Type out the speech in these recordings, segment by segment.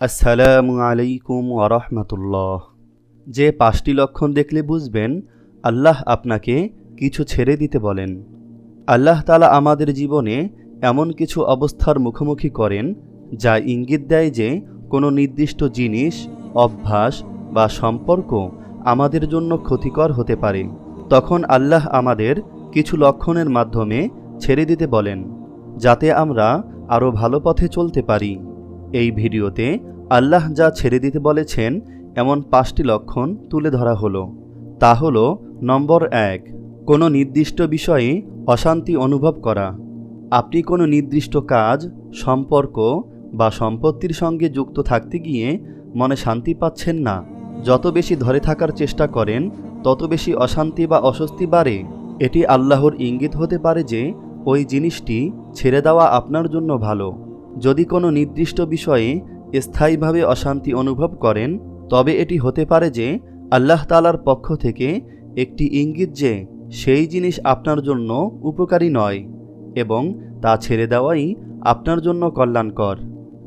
আসসালামু আলাইকুম ওরহমতুল্লাহ যে পাঁচটি লক্ষণ দেখলে বুঝবেন, আল্লাহ আপনাকে কিছু ছেড়ে দিতে বলেন। আল্লাহ তালা আমাদের জীবনে এমন কিছু অবস্থার মুখোমুখি করেন, যা ইঙ্গিত দেয় যে কোনো নির্দিষ্ট জিনিস, অভ্যাস বা সম্পর্ক আমাদের জন্য ক্ষতিকর হতে পারে। তখন আল্লাহ আমাদের কিছু লক্ষণের মাধ্যমে ছেড়ে দিতে বলেন, যাতে আমরা আরও ভালো পথে চলতে পারি। এই ভিডিওতে আল্লাহ যা ছেড়ে দিতে বলেছেন, এমন পাঁচটি লক্ষণ তুলে ধরা হলো। তা হলো, নম্বর এক, কোনো নির্দিষ্ট বিষয়ে অশান্তি অনুভব করা। আপনি কোনো নির্দিষ্ট কাজ, সম্পর্ক বা সম্পত্তির সঙ্গে যুক্ত থাকতে গিয়ে মনে শান্তি পাচ্ছেন না। যত বেশি ধরে থাকার চেষ্টা করেন, তত বেশি অশান্তি বা অস্বস্তি বাড়ে। এটি আল্লাহর ইঙ্গিত হতে পারে যে, ওই জিনিসটি ছেড়ে দেওয়া আপনার জন্য ভালো। যদি কোনো নির্দিষ্ট বিষয়ে স্থায়ীভাবে অশান্তি অনুভব করেন, তবে এটি হতে পারে যে আল্লাহ তালার পক্ষ থেকে একটি ইঙ্গিত যে সেই জিনিস আপনার জন্য উপকারী নয় এবং তা ছেড়ে দেওয়াই আপনার জন্য কল্যাণকর।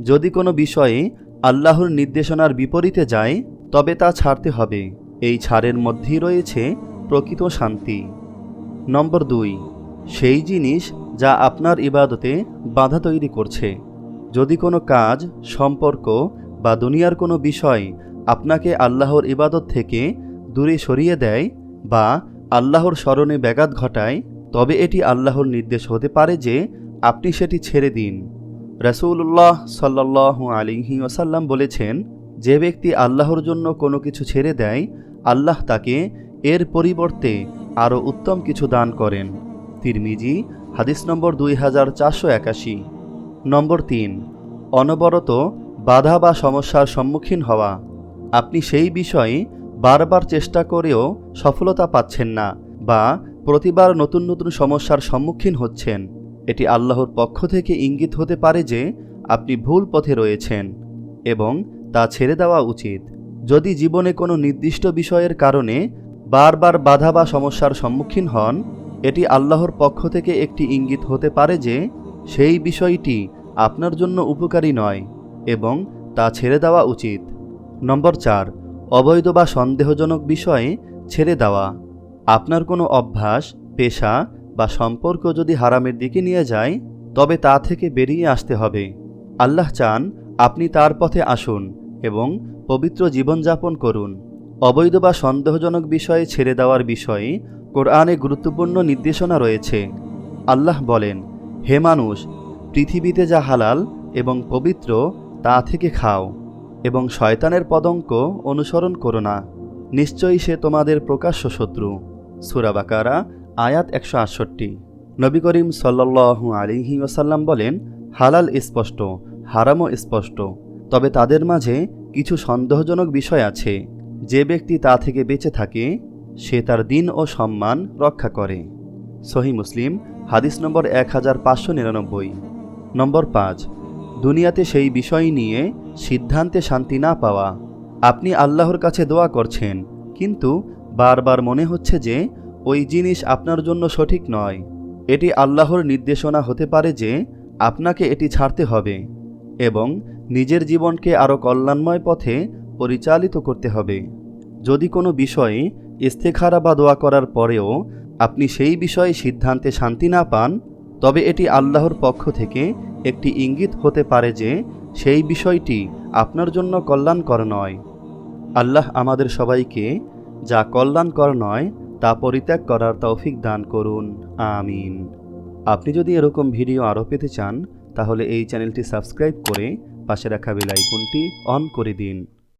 যদি কোনো বিষয়ে আল্লাহর নির্দেশনার বিপরীতে যায়, তবে তা ছাড়তে হবে। এই ছাড়ের মধ্যেই রয়েছে প্রকৃত শান্তি। নম্বর দুই, সেই জিনিস যা আপনার ইবাদতে বাধা তৈরি করছে। যদি কোনো কাজ, সম্পর্ক বা দুনিয়ার কোনো বিষয় আপনাকে আল্লাহর ইবাদত থেকে দূরে সরিয়ে দেয় বা আল্লাহর স্মরণে ব্যাঘাত ঘটায়, তবে এটি আল্লাহর নির্দেশ হতে পারে যে আপনি সেটি ছেড়ে দিন। রসুল্লাহ সাল্লাহ আলিহি ওসাল্লাম বলেছেন, যে ব্যক্তি আল্লাহর জন্য কোনো কিছু ছেড়ে দেয়, আল্লাহ তাকে এর পরিবর্তে আরও উত্তম কিছু দান করেন। তিরমিজি, হাদিস নম্বর দুই হাজার চারশো একাশি। নম্বর তিন, অনবরত বাধা বা সমস্যার সম্মুখীন হওয়া। আপনি সেই বিষয়ে বারবার চেষ্টা করেও সফলতা পাচ্ছেন না বা প্রতিবার নতুন নতুন সমস্যার সম্মুখীন হচ্ছেন। এটি আল্লাহর পক্ষ থেকে ইঙ্গিত হতে পারে যে আপনি ভুল পথে রয়েছেন এবং তা ছেড়ে দেওয়া উচিত। যদি জীবনে কোনো নির্দিষ্ট বিষয়ের কারণে বারবার বাধা বা সমস্যার সম্মুখীন হন, এটি আল্লাহর পক্ষ থেকে একটি ইঙ্গিত হতে পারে যে সেই বিষয়টি আপনার জন্য উপকারী নয় এবং তা ছেড়ে দেওয়া উচিত। নম্বর চার, অবৈধ বা সন্দেহজনক বিষয়ে ছেড়ে দেওয়া। আপনার কোনো অভ্যাস, পেশা বা সম্পর্ক যদি হারামের দিকে নিয়ে যায়, তবে তা থেকে বেরিয়ে আসতে হবে। আল্লাহ চান আপনি তার পথে আসুন এবং পবিত্র জীবনযাপন করুন। অবৈধ বা সন্দেহজনক বিষয়ে ছেড়ে দেওয়ার বিষয়ে কোরআনে গুরুত্বপূর্ণ নির্দেশনা রয়েছে। আল্লাহ বলেন হে মানুষ, পৃথিবীতে যা হালাল এবং পবিত্র, তা থেকে খাও এবং শয়তানের পদঙ্ক অনুসরণ করো না। নিশ্চয়ই সে তোমাদের প্রকাশ্য শত্রু। সুরাবাকারা আয়াত একশো আটষট্টি। নবী করিম সাল্লাহ আলিহি ওসাল্লাম বলেন, হালাল স্পষ্ট, হারামও স্পষ্ট। তবে তাদের মাঝে কিছু সন্দেহজনক বিষয় আছে। যে ব্যক্তি তা থেকে বেঁচে থাকে, সে তার দিন ও সম্মান রক্ষা করে। সহি মুসলিম হাদিস নম্বর এক হাজার পাঁচশো নিরানব্বই। নম্বর পাঁচ, দুনিয়াতে সেই বিষয় নিয়ে সিদ্ধান্তে শান্তি না পাওয়া। আপনি আল্লাহর কাছে দোয়া করছেন, কিন্তু বারবার মনে হচ্ছে যে ওই জিনিস আপনার জন্য সঠিক নয়। এটি আল্লাহর নির্দেশনা হতে পারে যে আপনাকে এটি ছাড়তে হবে এবং নিজের জীবনকে আরও কল্যাণময় পথে পরিচালিত করতে হবে। যদি কোনো বিষয়ে ইস্তেখারা বা দোয়া করার পরেও আপনি সেই বিষয়ে সিদ্ধান্তে শান্তি না পান, তবে এটি আল্লাহর পক্ষ থেকে একটি ইঙ্গিত হতে পারে যে সেই বিষয়টি আপনার জন্য কল্যাণকর নয়। আল্লাহ আমাদের সবাইকে যা কল্যাণকর নয়, তা পরিত্যাগ করার তৌফিক দান করুন। আমিন। আপনি যদি এরকম ভিডিও আরও পেতে চান, তাহলে এই চ্যানেলটি সাবস্ক্রাইব করে পাশে রাখা বেল আইকনটি অন করে দিন।